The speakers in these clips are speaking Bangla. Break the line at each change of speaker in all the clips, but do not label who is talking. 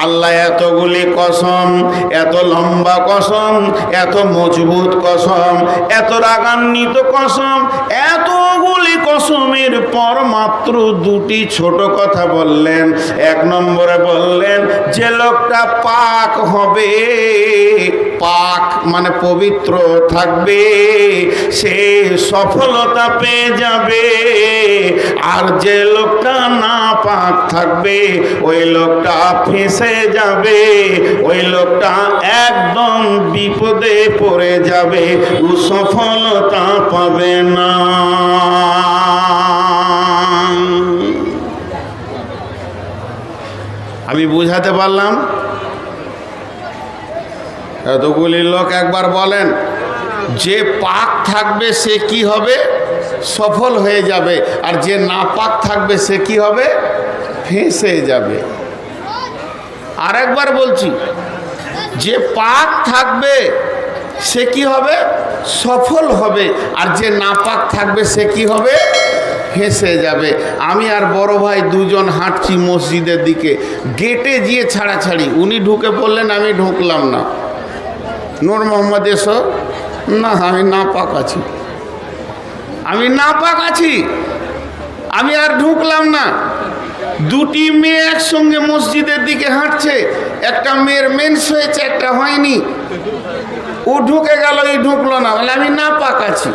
আল্লাহ এতগুলি কসম এত লম্বা কসম এত মজবুত কসম এত রাগান্বিত কসম এতগুলি কসমের পর মাত্র দুটি ছোট কথা বললেন। এক নম্বরে বললেন, যে লোকটা পাক হবে, পাক মানে পবিত্র থাকবে, সে সফলতা পেয়ে যাবে। আর যে লোকটা না পাক থাকবে, ওই লোকটা ফেঁসে যাবে, ওই লোকটা একদম বিপদে পড়ে যাবে, ও সফলতা পাবে না। আমি বুঝাতে পারলাম? এতগুলি লোক একবার বলেন, যে পাক থাকবে সে কি হবে? সফল হয়ে যাবে। আর যে না পাক থাকবে সে কি হবে? ফেঁসে যাবে। আর একবার বলছি, যে পাক থাকবে সে কি হবে? সফল হবে আর যে নাপাক থাকবে সে কি হবে? ফেঁসে যাবে। আমি আর বড় ভাই দুজন হাঁটছি মসজিদের দিকে। গেটে গিয়ে ছাড়াছাড়ি। উনি ঢুকে পড়লেন, আমি ঢুকলাম না। নূর মোহাম্মদ এসো। না, আমি না পাক আছি। আমি না পাক আছি। আমি আর ঢুকলাম না। দুটি মেয়ে একসঙ্গে মসজিদের দিকে হাঁটছে। একটা মেয়ের মেন্স হয়েছে, একটা হয়নি। ও ঢুকে গেল, এই ঢুকলো না। বলে, আমি না পাক আছি।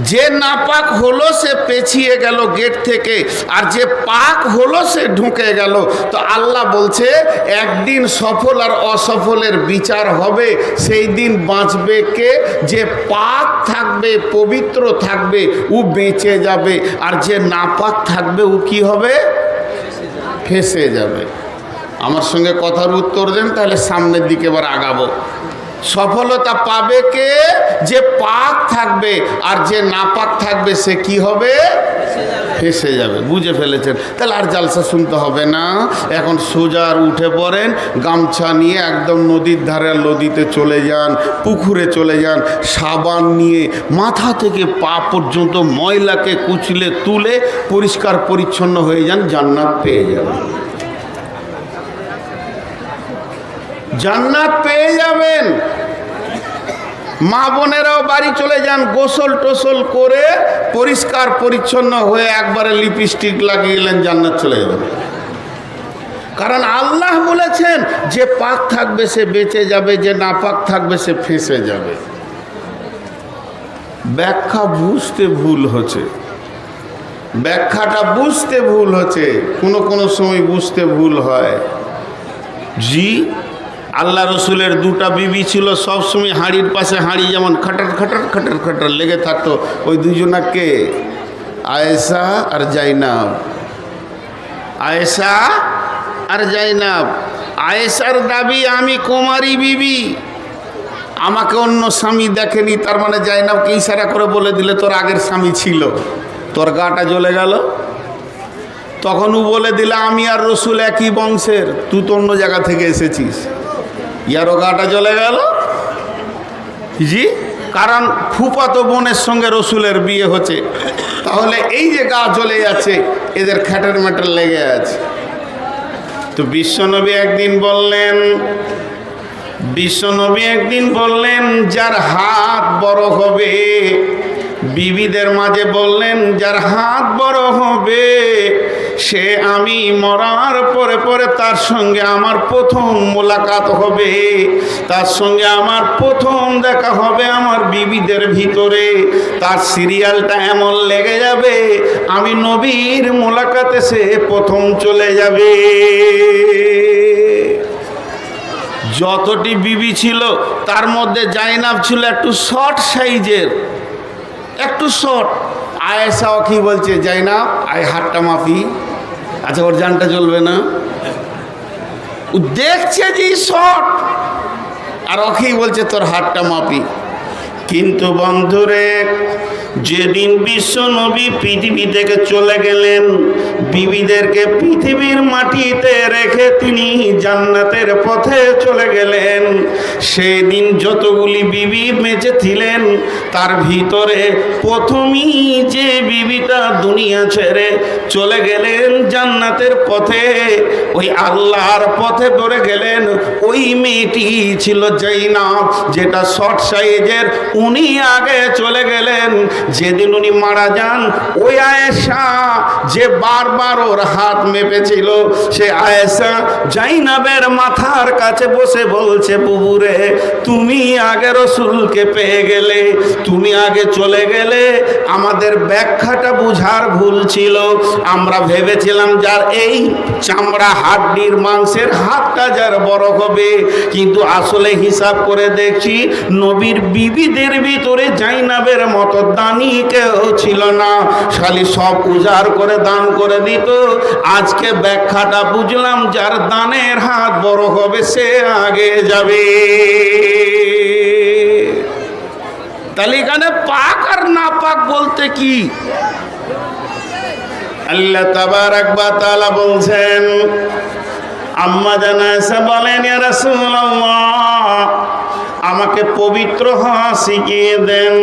যে নাপাক হলো, সে পেছিয়ে গেল গেট থেকে। আর যে পাক হলো, সে ঢুকে গেল। তো আল্লাহ বলছে, একদিন সফল আর অসফলের বিচার হবে। সেই দিন বাঁচবে কে? যে পাক থাকবে, পবিত্র থাকবে, ও বেঁচে যাবে। আর যে নাপাক থাকবে, ও কি হবে? ফেসে যাবে। আমার সঙ্গে কথার উত্তর দেন, তাহলে সামনের দিকে এবার আগাবো। সফলতা পাবে কে? যে পাক থাকবে আর যে না পাক থাকবে সে কি হবে? ফেসে যাবে, বুঝে ফেলেছেন। তাহলে আর জালসা শুনতে হবে না। এখন সোজার উঠে পড়েন, গামছা নিয়ে একদম নদীর ধারে নদীতে চলে যান, পুকুরে চলে যান, সাবান নিয়ে মাথা থেকে পা পর্যন্ত ময়লাকে কুচলে তুলে পরিষ্কার পরিচ্ছন্ন হয়ে যান, জান্নাত পেয়ে যাবেন। জান্নাত পেয়ে যাবেন। মা বোনেরাও বাড়ি চলে যান, গোসল টোসল করে পরিষ্কার পরিচ্ছন্ন হয়ে একবারে লিপস্টিক লাগিয়ে গেলেন জান্নাত চলে যাবেন। কারণ আল্লাহ বলেছেন, যে পাক থাকবে সে বেঁচে যাবে, যে না পাক থাকবে সে ফেঁসে যাবে। ব্যাখ্যা বুঝতে ভুল হচ্ছে। ব্যাখ্যাটা বুঝতে ভুল হচ্ছে, কোনো কোনো সময় বুঝতে ভুল হয়। জি আল্লাহ রসুলের দুটা বিবি ছিল সবসময় হাঁড়ির পাশে হাঁড়ি যেমন খাটার খাটার খাটার খাটার লেগে থাকতো। ওই দুজনাকে আয়েশা আর জাইনাব। আয়েশা আর জাইনাব। আয়েশার দাবি, আমি কুমারী বিবি। আমাকে অন্য স্বামী দেখেনি। তার মানে জাইনাবকে ইশারা করে বলে দিলে, তোর আগের স্বামী ছিল। তোর গাটা জ্বলে গেল। তখন ও বলে দিলে, আমি আর রসুল একই বংশের। তুই তো অন্য জায়গা থেকে এসেছিস। ইয়ারও গাটা জ্বলে গেল। জি, কারণ ফুপাতো বোনের সঙ্গে রসুলের বিয়ে হচ্ছে। তাহলে এই যে গা চলে যাচ্ছে, এদের খ্যাটের ম্যাটের লেগে আছে। তো বিশ্বনবী একদিন বললেন, বিশ্বনবী একদিন বললেন, যার হাত বড় হবে, বিবিদের মাঝে বললেন, যার হাত বড় হবে সে আমি মরার পরে পরে তার সঙ্গে আমার প্রথম মোলাকাত হবে। তার সঙ্গে আমার প্রথম দেখা হবে আমার বিবিদের ভিতরে। তার সিরিয়ালটা এমন লেগে যাবে, আমি নবীর মোলাকাতে সে প্রথম চলে যাবে। যতটি বিবি ছিল, তার মধ্যে জাইনাব ছিল একটু শর্ট সাইজের একটু শর্ট আয়েসাও কি বলছে যাই না আয় হাতটা মাফি। আচ্ছা ওর জানটা চলবে না। দেখছে যে শট। আর অখি বলছে, তোর হাতটা মাপি কিন্তু বন্ধুরে যেদিন বিশ্ব নবী পৃথিবী থেকে চলে গেলেন, বিবিদেরকে পৃথিবীর মাটিতে রেখে তিনি জান্নাতের পথে চলে গেলেন। সেই দিন যতগুলি বিবি বেঁচে ছিলেন, তার ভিতরে প্রথমেই যে বিবিটা দুনিয়া ছেড়ে চলে গেলেন জান্নাতের পথে ওই আল্লাহর পথে ধরে গেলেন। ওই মেয়েটি ছিল জৈনাব, যেটা শর্ট সাইজের। উনি আগে চলে গেলেন। যেদিন উনি মারা যান, ওই আয়েশা যে বারবার ওর হাত মেপেছিল, সে আয়েশা জাইনাবের মাথার কাছে বসে বলছে, বুবুরে, তুমি আগে রসুলকে পেয়ে গেলে, তুমি আগে চলে গেলে, আমাদের ব্যাখ্যাটা বুঝার ভুল ছিল। আমরা ভেবেছিলাম যার এই চামড়া হাড্ডির মাংসের হাতটা যার বড় হবে। কিন্তু আসলে হিসাব করে দেখছি, নবীর বিবিদের ভিতরে জাইনাবের মতো দানি কেউ ছিল না। খালি সব উজাড় করে দান করে দিত। আজকে ব্যাখ্যাটা বুঝলাম, যার দানের হাত বড় হবে, সে আগে যাবে। তাহলে এখানে পাক আর না পাক বলতে কি? আল্লাহ তাবারাক বা তাআলা বলছেন, আম্মা জানা এসে বলেন আমাকে পবিত্র হওয়া শিখিয়ে দেন।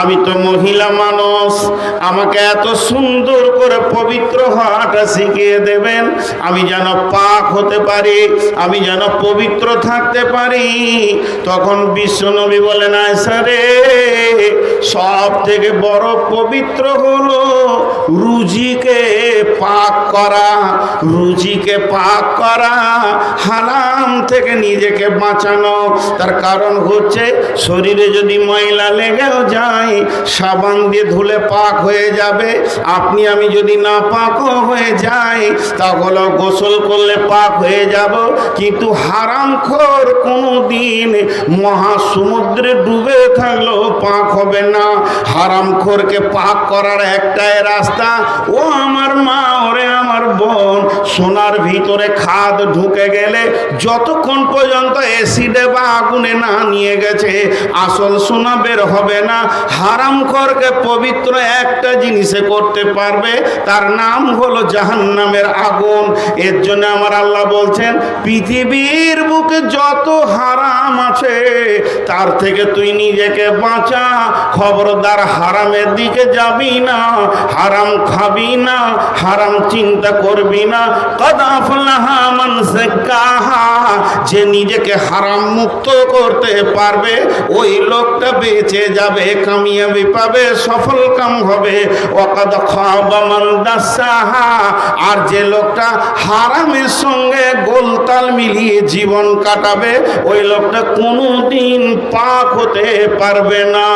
আমি তো মহিলা মানুষ, আমাকে এত সুন্দর করে পবিত্র হওয়াটা শিখিয়ে দেবেন। আমি যেন পাক হতে পারি, আমি যেন পবিত্র থাকতে পারি। তখন বিশ্বনবী বলেন, আয়সা রে সব থেকে বড় পবিত্র হলো রুজিকে পাক করা, রুজিকে পাক করা হারাম থেকে নিজেকে বাঁচানো। তার কারণ হচ্ছে শরীরে যদি ময়লা লেগেও যায়, সাবান দিয়ে ধুলে পাক হয়ে যাবে। আপনি, আমি যদি না পাকও হয়ে যাই তাহলে গোসল করলে পাক হয়ে যাব। কিন্তু হারামখোর কোনো দিন মহাসমুদ্রে ডুবে থাকলেও পাক হবে না হারামখোরকে পাক করার একটাই রাস্তা। ও আমার মা ওরে আমার বোন সোনার ভিতরে খাদ ঢুকে গেলে যতক্ষণ পর্যন্ত অ্যাসিডে বা আগুনে না নিয়ে গেছে, আসল সোনা বের হবে না। হারামখোরকে পবিত্র একটা জিনিসে করতে পারবে, তার নাম হলো জাহান্নামের আগুন। এর জন্য আমার আল্লাহ বলছেন, পৃথিবীর বুকে যত হারাম আছে, তার থেকে তুই নিজেকে বাঁচা। খবরদার হারামের দিকে যাবি না, হারাম খাবি না, হারাম চিন্তা করবি না। যে নিজেকে হারাম মুক্ত করতে পারবে, ওই লোকটা বেঁচে যাবে, কামিয়াবি পাবে, সফল কাম হবে। ওয়াকাদ খাবা মান দাসাহা। আর যে লোকটা হারামের সঙ্গে গোলতাল মিলিয়ে জীবন কাটাবে, ওই লোকটা কোনো দিন পাক হতে পারবে না।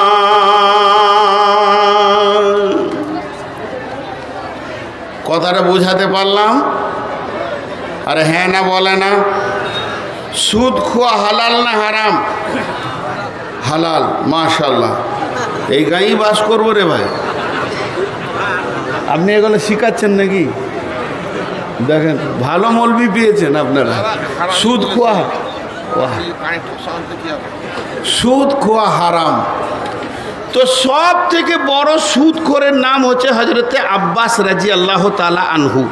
কথাটা বোঝাতে পারলাম? আরে হ্যাঁ না, বলে না। সুদ খোয়া হালাল না হারাম? হালাল মাশাল্লাহ এই গাঁয়েই বাস করব রে ভাই। আপনি এগুলো শিখাচ্ছেন নাকি? দেখেন, ভালো মলবি পেয়েছেন আপনারা। সুদ খোয়া। সুদ খোয়া হারাম। তো সব থেকে বড় সুদ খোরের নাম হচ্ছে হজরতে আব্বাস রাজি আল্লাহ তালা আনহু,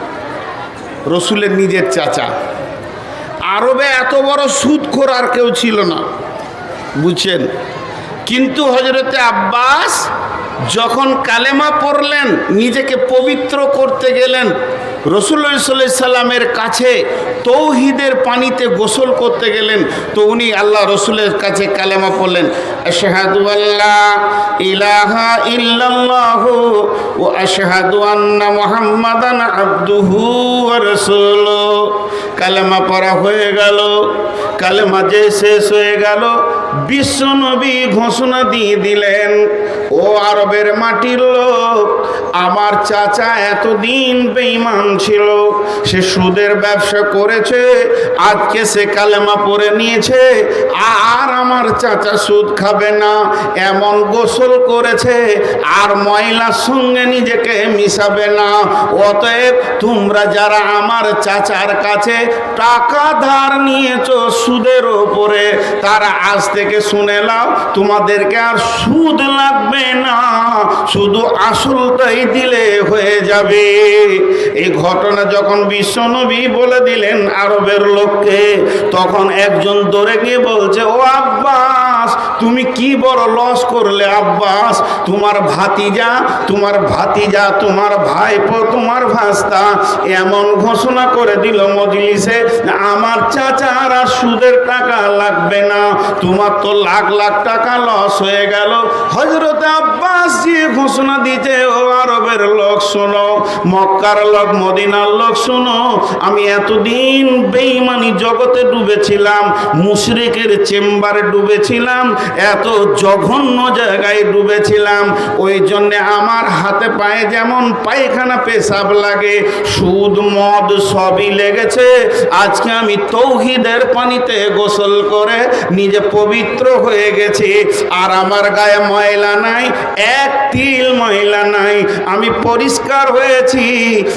রসুলের নিজের চাচা। আরবে এত বড় সুদখোর আর কেউ ছিল না, বুঝছেন? কিন্তু হজরতে আব্বাস যখন কালেমা পড়লেন, নিজেকে পবিত্র করতে গেলেন রসুল্লাহ সাল্লামের কাছে তৌহিদের পানিতে গোসল করতে গেলেন। তো উনি আল্লাহ রসুলের কাছে কালেমা পড়লেন আল্লাহ ইলাহা ও আবদুহু কালেমা পড়া হয়ে গেল, কালেমা যে শেষ হয়ে গেল, বিশ্ব নবী ঘোষণা দিয়ে দিলেন, ও আরবের মাটির লোক আমার চাচা এতদিন বেঈমান ছিল, সে সুদের ব্যবসা করেছে, আজকে সে কালেমা পরে নিয়েছে, আর আমার চাচা সুদ খাবে না, এমন গোসল করেছে, আর ময়লার সঙ্গে নিজেকে মিশাবে না, অতএব তোমরা যারা আমার চাচার কাছে টাকা ধার নিয়েছো সুদের ওপরে, তারা আজ
থেকে শুনে নাও, তোমাদেরকে আর সুদ লাগবে না, শুধু আসলটাই দিলে হয়ে যাবে। এই ঘটনা যখন বিশ্বনবী বলে দিলেন আরবের লোককে, তখন একজন দৌড়ে গিয়ে বলছে, ও আব্বাস, তুমি কি বড় লস করলে আব্বাস? তোমার ভাতিজা তোমার ভাতিজা, তোমার ভাইপো, তোমার ভাস্তা, এমন ঘোষণা করে দিল মজলিসে, আমার চাচার আর সুদের টাকা লাগবে না, তোমার তো লাখ লাখ টাকা লস হয়ে গেল। হজরত আব্বাস যে ঘোষণা দিতে ও আরবের লোক, শোনো, মক্কার লোক, মদিনার লোক, শোনো, আমি এতদিন বেইমানি জগতে ডুবেছিলাম, মুশরিকের চেম্বারে ডুবেছিলাম এত জঘন্য জায়গায় ডুবেছিলাম। ওই জন্যে আমার হাতে পায়ে যেমন পায়খানা পেশাব লাগে, সুদ, মদ সবই লেগেছে। আজকে আমি তৌহিদের পানিতে গোসল করে নিজে পবিত্র হয়ে গেছি। আর আমার গায়ে ময়লা নাই, এক তিল ময়লা নাই। আমি পরিষ্কার হয়েছি।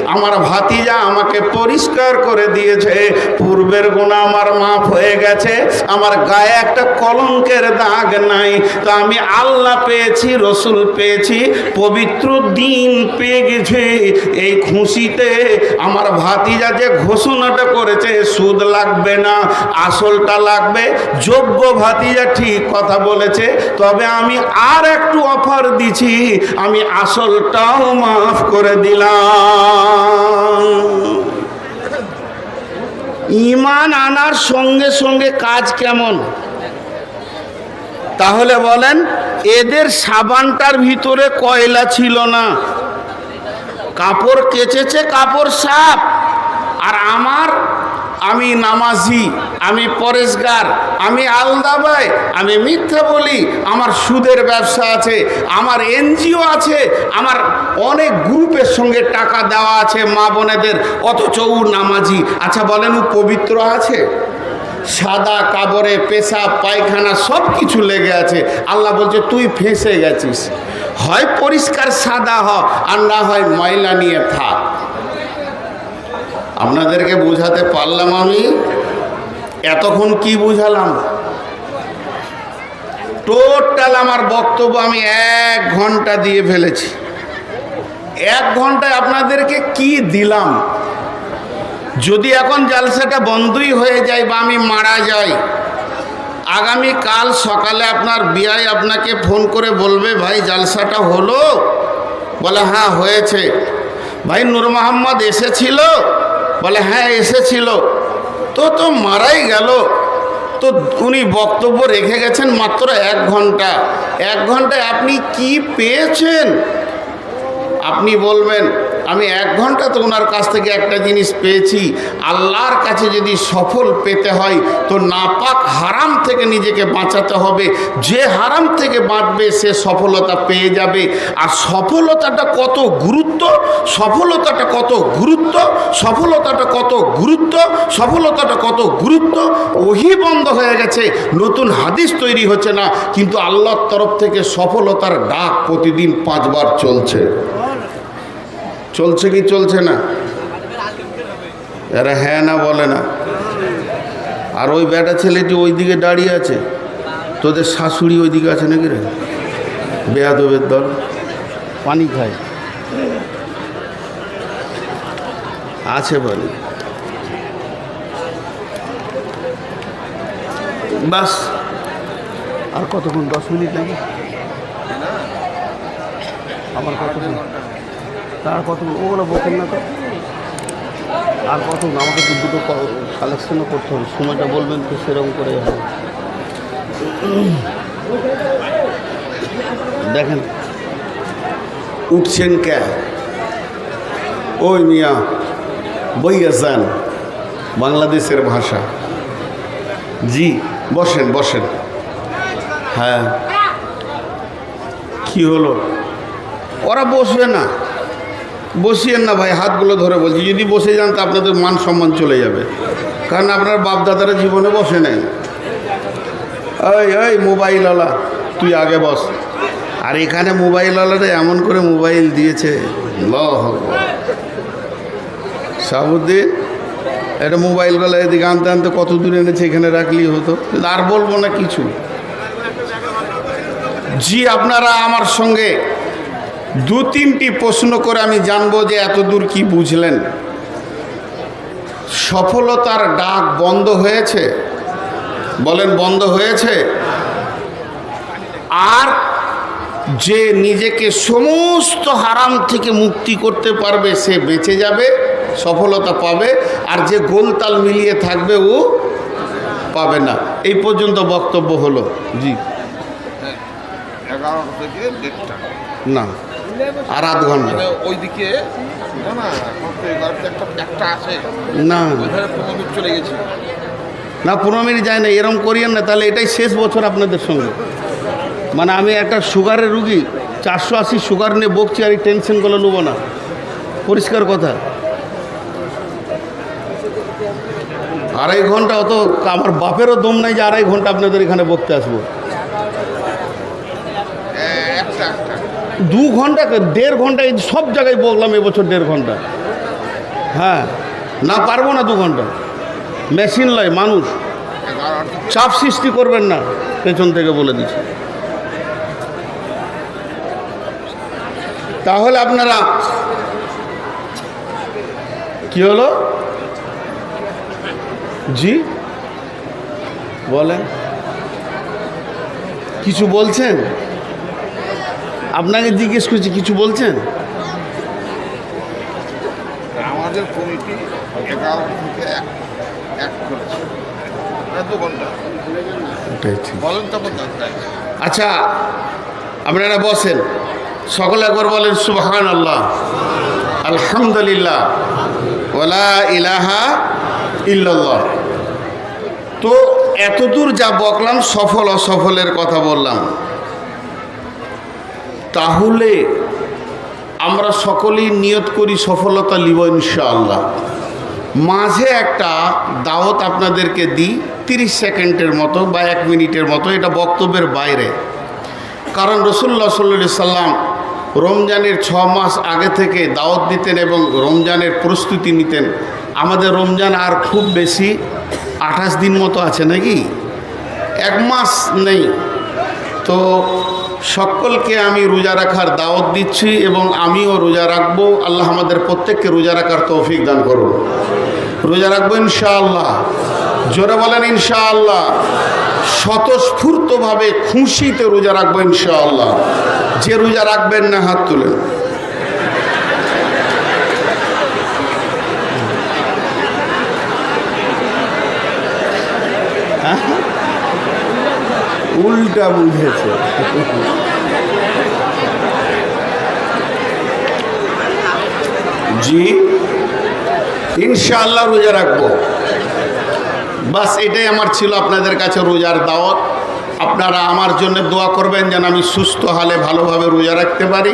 আমার ভাতিজা আমাকে পরিষ্কার করে দিয়েছে। পূর্বের গুণা আমার মাফ হয়ে গেছে। আমার গায়ে একটা কলঙ্কের দাগ নাই। তো আমি আল্লাহ পেয়েছি, রসুল পেয়েছি, পবিত্র দিন পেয়ে গেছে। এই খুশিতে আমার ভাতিজা যে ঘোষণাটা করেছে, সুদ লাগবে না, আসলটা লাগবে, যোগ্য ভাতিজা ঠিক কথা বলেছে। তবে আমি আর একটু অফার দিছি, আমি আসলটাও মাফ করে দিলাম। ইমান আনার সঙ্গে সঙ্গে কাজ কেমন? তাহলে বলেন, এদের সাবানটার ভিতরে কয়লা ছিল না? কাপড় কেচেছে, কাপড় সাপ আর আমার, আমি নামাজি, আমি পরেশগার, আমি আলদাবাই, আমি মিথ্যা বলি, আমার সুদের ব্যবসা আছে, আমার এনজিও আছে, আমার অনেক গ্রুপের সঙ্গে টাকা দেওয়া আছে মা বোনেদের, অথচ ও নামাজি। আচ্ছা বলেন, ও পবিত্র আছে? সাদা কাবরে পেশাব পায়খানা সব কিছু লেগে আছে। আল্লাহ বলছে, তুই ফেঁসে গেছিস। হয় পরিষ্কার সাদা হ, আর না হয় ময়লা নিয়ে থাক। আপনাদেরকে বোঝাতে পারলাম আমি? এতক্ষণ কি বুঝালাম? টোটাল আমার বক্তব্য আমি এক ঘণ্টা দিয়ে ফেলেছি। এক ঘন্টায় আপনাদেরকে কি দিলাম? যদি এখন জালসাটা বন্ধই হয়ে যায় বা আমি মারা যাই, আগামী কাল সকালে আপনার বিয়াই আপনাকে ফোন করে বলবে, ভাই, জালসাটা হলো? বলে হ্যাঁ হয়েছে। ভাই, নূর মোহাম্মদ এসেছিল? বলে হ্যাঁ এসেছিল। তো তো মারাই গেল। তো উনি বক্তব্য রেখে গেছেন মাত্র এক ঘণ্টা। এক ঘন্টায় আপনি কি পেয়েছেন? আপনি বলবেন। আমি এক ঘণ্টা তো ওনার কাছ থেকে একটা জিনিস পেয়েছি। আল্লাহর কাছে যদি সফল পেতে হয়, তো নাপাক হারাম থেকে নিজেকে বাঁচাতে হবে। যে হারাম থেকে বাঁচবে, সে সফলতা পেয়ে যাবে। আর সফলতাটা কত গুরুত্ব? সফলতাটা কত গুরুত্ব? সফলতাটা কত গুরুত্ব? সফলতাটা কত গুরুত্ব? ওহি বন্ধ হয়ে গেছে। নতুন হাদিস তৈরি হচ্ছে না। কিন্তু আল্লাহর তরফ থেকে সফলতার ডাক প্রতিদিন পাঁচবার চলছে। চলছে কি চলছে না? এরা হ্যাঁ না বলে না। আর ওই বেটা ছেলেটি ওই দিকে দাঁড়িয়ে আছে তোদের শাশুড়ি ওই দিকে আছে নাকি রে? বেয়াদবের দল। পানি খায়। আছে বলে। বাস। আর কতক্ষণ? দশ মিনিট লাগে আমার কতক্ষণ? তার কত ওগুলো বকুন না তো। আর কত আমাকে তো দুটো কালেকশনও করতে হবে। সময়টা বলবেন তো সেরকম করে হবে। দেখেন। উঠছেন কে? ওই মিয়া বই আসান বাংলাদেশের ভাষা। জি, বসেন বসেন। হ্যাঁ। কি হলো? ওরা বসবে না। বসিয়েন না ভাই, হাতগুলো ধরে বলছি যদি বসে যান তো আপনাদের মান সম্মান চলে যাবে। কারণ আপনার বাপদাদারা জীবনে বসে নেই। ওই ওই মোবাইলওয়ালা, তুই আগে বস। আর এখানে মোবাইলওয়ালারা এমন করে মোবাইল দিয়েছে। ল সাবুদ্দিন এটা মোবাইলগুলো এদিকে আনতে আনতে কত দূরে এনেছে এখানে রাখলেই হতো। আর বলব না কিছু। জি, আপনারা আমার সঙ্গে দু তিনটি প্রশ্ন করে আমি জানব যে এত দূর কি বুঝলেন? সফলতার ডাক বন্ধ হয়েছে? বলেন বন্ধ হয়েছে? আর যে নিজেকে সমস্ত হারাম থেকে মুক্তি করতে পারবে সে বেঁচে যাবে সফলতা পাবে আর যে গোলতাল মিলিয়ে থাকবে ও পাবে না। এই পর্যন্ত বক্তব্য হলো। জি।
এগারোটা থেকে
না। আর আধ ঘণ্টা।
মানে ওইদিকে না না পনেরো মিনিট
যায় না এরম করিয়েন না তাহলে এটাই শেষ বছর আপনাদের সঙ্গে। মানে আমি একটা সুগারের রুগী চারশো আশি সুগার নিয়ে বকছি আর এই টেনশনগুলো নেব না। পরিষ্কার কথা। আড়াই ঘণ্টা অত আমার বাপেরও দম নাই যে আড়াই ঘণ্টা আপনাদের এখানে বকতে আসব
এ- একটা একটা
দু ঘণ্টা দেড় ঘণ্টা সব জায়গায় বললাম এবছর দেড় ঘণ্টা। হ্যাঁ না পারব না দু ঘণ্টা। মেশিন লয়, মানুষ। চাপ সৃষ্টি করবেন না, পেছন থেকে বলে দিচ্ছি। তাহলে আপনারা কি হলো? জি? বলেন। কিছু বলছেন? আপনাকে জিজ্ঞেস করছি কিছু বলছেন?
আমাদের কমিটি এগারোটা থেকে এক এক করেছে। দু
ঘণ্টা।
বলেন তখন
আচ্ছা আপনারা বসেন। সকলে একবার বলেন সুবহান আল্লাহ আলহামদুলিল্লাহ। ওলা ইলাহা ইল্লাল্লাহ। তো এতদূর যা বকলাম সফল অসফলের কথা বললাম। তাহলে আমরা সকলেই নিয়ত করি সফলতা লিব ইনশাআল্লাহ। মাঝে একটা দাওয়াত আপনাদেরকে দিই তিরিশ সেকেন্ডের মতো বা এক মিনিটের মতো, এটা বক্তব্যের বাইরে। কারণ রসুল্লাহ সাল্লা সাল্লাম রমজানের ছ মাস আগে থেকে দাওয়াত দিতেন এবং রমজানের প্রস্তুতি নিতেন। আমাদের রমজান আর খুব বেশি আঠাশ দিন মতো আছে নাকি? এক মাস নেই। তো সকলকে আমি রোজা রাখার দাওয়াত দিচ্ছি এবং আমিও রোজা রাখব। আল্লাহ আমাদের প্রত্যেককে রোজা রাখার তৌফিক দান করুন। রোজা রাখব ইনশাআল্লাহ। জোরে বলেন ইনশাআল্লাহ। স্বতঃস্ফূর্তভাবে খুশিতে রোজা রাখব ইনশাআল্লাহ। যে রোজা রাখবেন না, হাত তুলেন। উল্টা বুঝেছে। জি, ইনশাআল্লাহ রোজা রাখব। বাস এটাই আমার ছিল আপনাদের কাছে রোজার দাওয়াত। আপনারা আমার জন্য দোয়া করবেন যেন আমি সুস্থ হালে ভালোভাবে রোজা রাখতে পারি।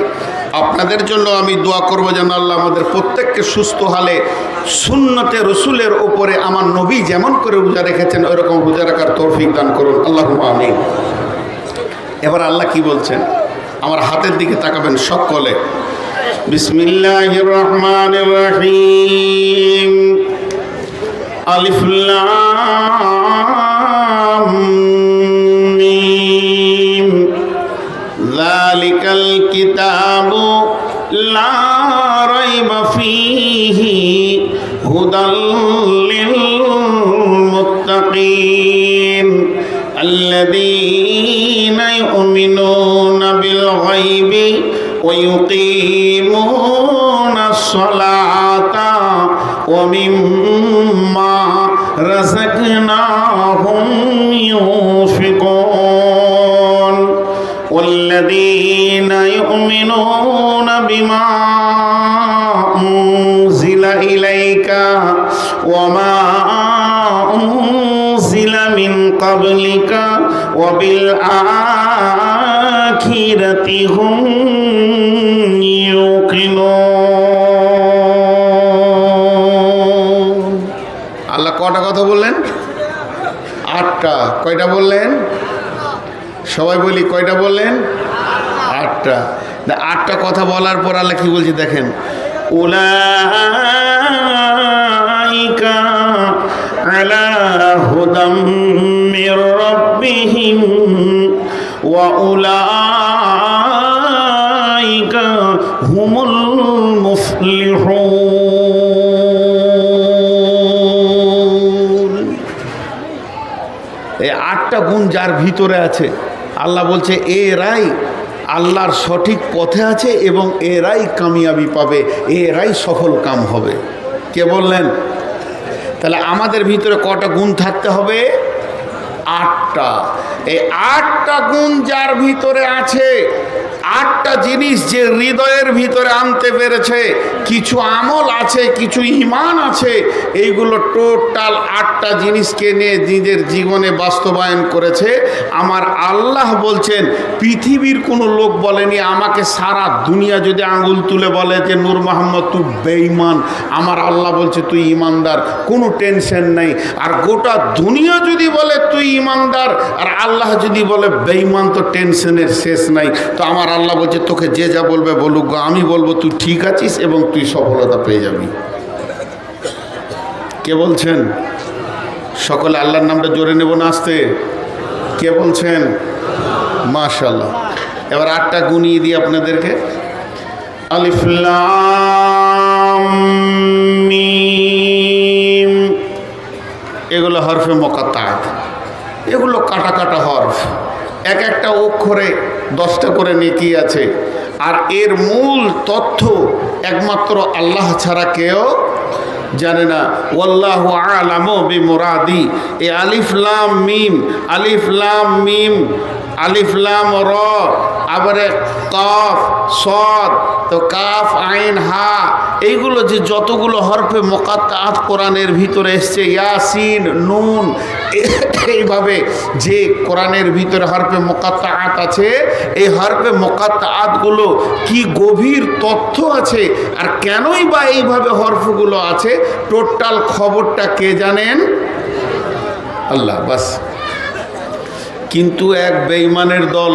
আপনাদের জন্য আমি দোয়া করব যেন আল্লাহ আমাদের প্রত্যেককে সুস্থ হালে সুন্নতে রসুলের ওপরে আমার নবী যেমন করে রোজা রেখেছেন, ওইরকম রোজা রাখার তৌফিক দান করুন। আল্লাহ আমিন। এবার আল্লাহ কি বলছেন? আমার হাতের দিকে তাকাবেন সকলে। বিসমিল্লাহ রহমান রহিম। আলিফ وبالآخرة هم يوقنون আল্লাহ কটা কথা বললেন আটটা কয়টা বললেন সবাই বলি কয়টা বললেন আটটা না, আটটা কথা বলার পর আল্লাহ কি বলছে দেখেন উলাইকা আলা হুদাম মির রাব্বিহিম
وأولئك
আটটা গুণ যার ভিতরে আছে। আল্লাহ বলছে এরাই আল্লাহর সঠিক পথে আছে এবং এরাই কামিয়াবি পাবে এরাই সফল কাম হবে। কে বললেন? তাহলে আমাদের ভিতরে কটা গুণ থাকতে হবে? আটটা। এই আটটা গুণ যার ভিতরে আছে, আটটা জিনিস যে হৃদয়ের ভিতরে আনতে পেরেছে কিছু আমল আছে, কিছু ইমান আছে, এইগুলো টোটাল আটটা জিনিসকে নিয়ে নিজের জীবনে বাস্তবায়ন করেছে। আমার আল্লাহ বলছেন, পৃথিবীর কোনো লোক বলেনি, আমাকে সারা দুনিয়া যদি আঙ্গুল তুলে বলে যে, নূর মোহাম্মদ, তুই বেঈমান। আমার আল্লাহ বলছে, তুই ইমানদার কোনো টেনশন নেই। আর গোটা দুনিয়া যদি বলে, তুই ইমানদার আর আল্লাহ যদি বলে, বেঈমান তো টেনশনের শেষ নাই। তো আমার আল্লাহ বলছে, তোকে যে যা বলবে বলুক আমি বলব, তুই ঠিক আছিস এবং তুই সফলতা পেয়ে যাবি। কে বলছেন? সকলে আল্লাহর নামটা জোরে নেব না আসতে কে বলছেন? মাশাল্লাহ এবার আটটা গুনিয়ে দিই আপনাদেরকে।
আলিফ, লাম, মিম।
এগুলো হরফে মকাত্তাত এগুলো কাটা কাটা হরফ। এক একটা অক্ষরে দশটা করে নেকি আছে। আর এর মূল তথ্য একমাত্র আল্লাহ ছাড়া কেউ জানে না। ওল্লাহ আলাম বি মোরাদি এ আলিফলাম মিম আলিফলাম মিম আলিফ, লাম, র, আবারে কফ, সদ, তো কাফ, আইন, হা, এইগুলো যে যতগুলো হরফে মোকাত্তাত কোরআনের ভিতরে এসছে, ইয়াসিন, নুন, এইভাবে যে কোরআনের ভিতরে হরফে মোকাত্তাত আছে, এই হরফে মোকাত্তাতগুলো কি গভীর তথ্য আছে, আর কেনই বা এইভাবে হরফগুলো আছে, টোটাল খবরটা কে জানেন? আল্লাহ, বাস। কিন্তু এক বেইমানের দল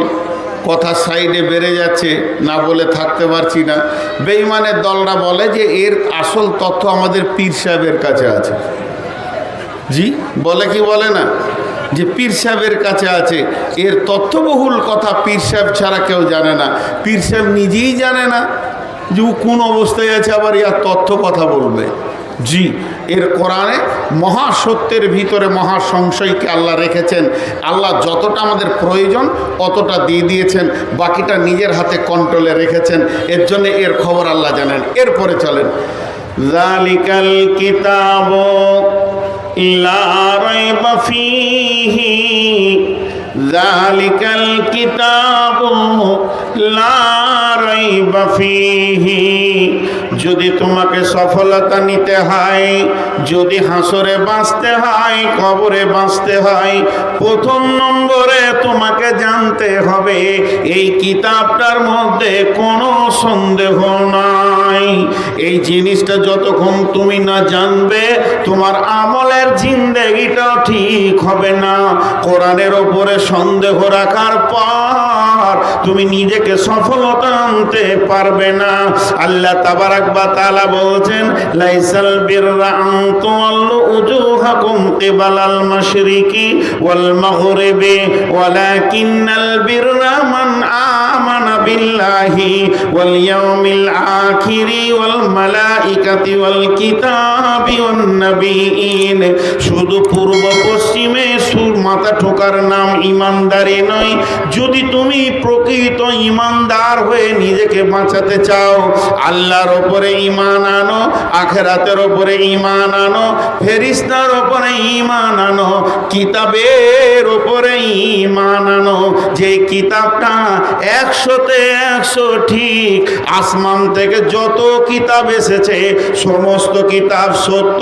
কথা সাইডে বেড়ে যাচ্ছে, না বলে থাকতে পারছি না। বেইমানের দলরা বলে যে, এর আসল তথ্য আমাদের পীর সাহেবের কাছে আছে। জি, বলে কি বলে না? যে পীর সাহেবের কাছে আছে। এর তথ্যবহুল কথা পীর সাহেব ছাড়া কেউ জানে না। পীর সাহেব নিজেই জানে না যে কোন অবস্থায় আছে, আবার ইয়ার তথ্য কথা বলবে। জি এর কোরআনে মহা সত্যের ভিতরে মহা সংশয়কে আল্লাহ রেখেছেন। আল্লাহ যতটা আমাদের প্রয়োজন, অতটা দিয়ে দিয়েছেন। বাকিটা নিজের হাতে কন্ট্রোলে রেখেছেন। এর জন্য এর খবর আল্লাহ জানেন। এরপরে চলেন।
জালিকাল কিতাব জালিকাল কিতাব লা রাইবা ফীহি। যদি তোমাকে সফলতা নিতে হয়, যদি হাসরে বাঁচতে হয়, কবরে বাঁচতে হয়, প্রথম নম্বরে তোমাকে জানতে হবে, এই কিতাবটার মধ্যে কোনো সন্দেহ নাই। এই জিনিসটা যতক্ষণ তুমি না জানবে, তোমার আমলের জিন্দেগিটাও ঠিক হবে না। কোরআনের ওপরে সন্দেহ রাখার পর তুমি নিজেকে সফলতা আনতে পারবে না। আল্লাহ তাবারাক বা তাআলা বলছেন, লাইসাল বিররা ওয়াল মাগরিবি, ওয়ালাকিন্নাল বিররা মান আমানা বিল্লাহি ওয়াল ইয়াউমিল আখিরি ওয়াল মালাইকাতি ওয়াল কিতাবি ওয়ান শুধু পূর্ব পশ্চিমে সুর মাথা ঠোকার নাম ইমানদারি নয়, যদি তুমি প্রকৃত ইমানদার হয়ে নিজেকে বাঁচাতে চাও। আল্লাহর ওপরে ইমান আনো, আখেরাতের ওপরে ইমান আনো, ফেরিস্তার ওপরে ইমান আনো, কিতাবের ওপরে ইমান আনো। যে কিতাবটা একশোতে একশো ঠিক, আসমান থেকে যত কিতাব এসেছে, সমস্ত কিতাব সত্য,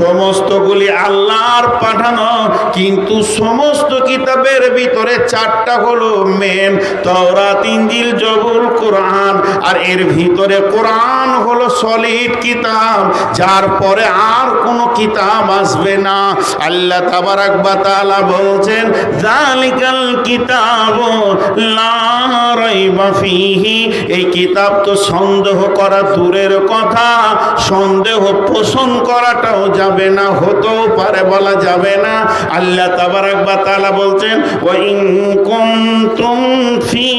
সমস্তগুলি আল্লাহর পাঠানো। কিন্তু সমস্ত কিতাবের ভিতরে চারটা হলো মেন তওরাত ইনজিল জবুল কোরআন। আর এর ভিতরে কোরআন হলো সলিড কিতাব, যার পরে আর কোনো কিতাব আসবে না। আল্লাহ তাবারাক বা তাআলা বলছেন জালিকাল কিতাব লা রাইবা ফীহি। এই কিতাব তো সন্দেহ করা দূরের কথা, সন্দেহ পোষণ করাটাও যাবে না, হতেও পারে বলা যাবে না। আল্লাহ তাবার একবার তাআলা বলছেন, ওয়া ইন কুনতুম ফি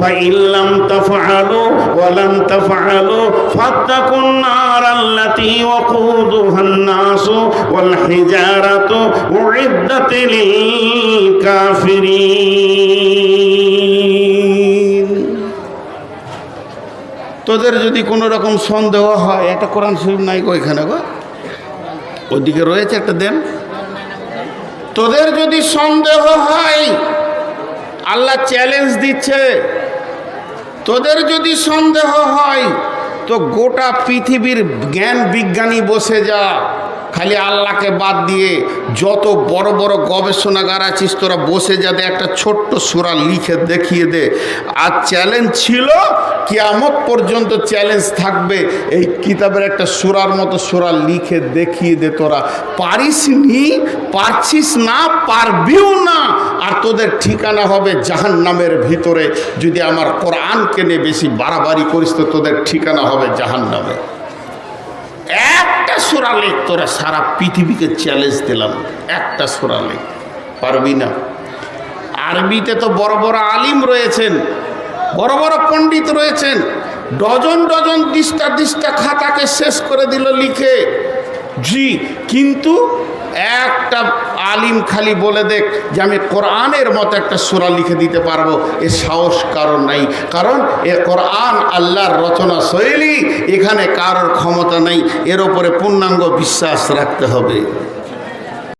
ফাইন লাম তাফআলু ওয়া লাম তাফআলু ফাত্তাকুন নার আল্লাতী ওয়াকুদুহা الناس والحجارة أعدت للكافرين
তোদের যদি কোনো রকম সন্দেহ হয় একটা কোরআন শরীফ নাই গো এখানে গো ওইদিকে রয়েছে একটা দেন তোদের যদি সন্দেহ হয় আল্লাহ চ্যালেঞ্জ দিচ্ছে। তোদের যদি সন্দেহ হয় তো গোটা পৃথিবীর জ্ঞান বিজ্ঞানী বসে যা। খালি আল্লাহকে বাদ দিয়ে যত বড় বড় গবেষণাগার আছিস, তোরা বসে যাতে একটা ছোট্ট সুরা লিখে দেখিয়ে দে। আর চ্যালেঞ্জ ছিল, কিয়ামত পর্যন্ত চ্যালেঞ্জ থাকবে। এই কিতাবের একটা সুরার মতো সুরা লিখে দেখিয়ে দে তোরা। পারিস নি, পারছিস না, পারবিও না। আর তোদের ঠিকানা হবে জাহান নামের ভিতরে। যদি আমার কোরআনকে নিয়ে বেশি বাড়াবাড়ি করিস, তো তোদের ঠিকানা হবে জাহান নামে একটা সোরা লেখ, তোরা সারা পৃথিবীকে চ্যালেঞ্জ দিলাম। একটা সোরা লেখ। পারবি না। আরবিতে তো বড় বড় আলিম রয়েছেন, বড় বড় পণ্ডিত রয়েছেন, ডজন ডজন দিস্তা দিস্তা খাতাকে শেষ করে দিল লিখে। জি, কিন্তু একটা আলিম খালি বলে দেখ যে আমি কোরআনের মতো একটা সুরা লিখে দিতে পারব। এ সাহস কারণ নাই। কারণ এ কোরআন আল্লাহর রচনা শৈলী, এখানে কারোর ক্ষমতা নেই। এর ওপরে পূর্ণাঙ্গ বিশ্বাস রাখতে হবে।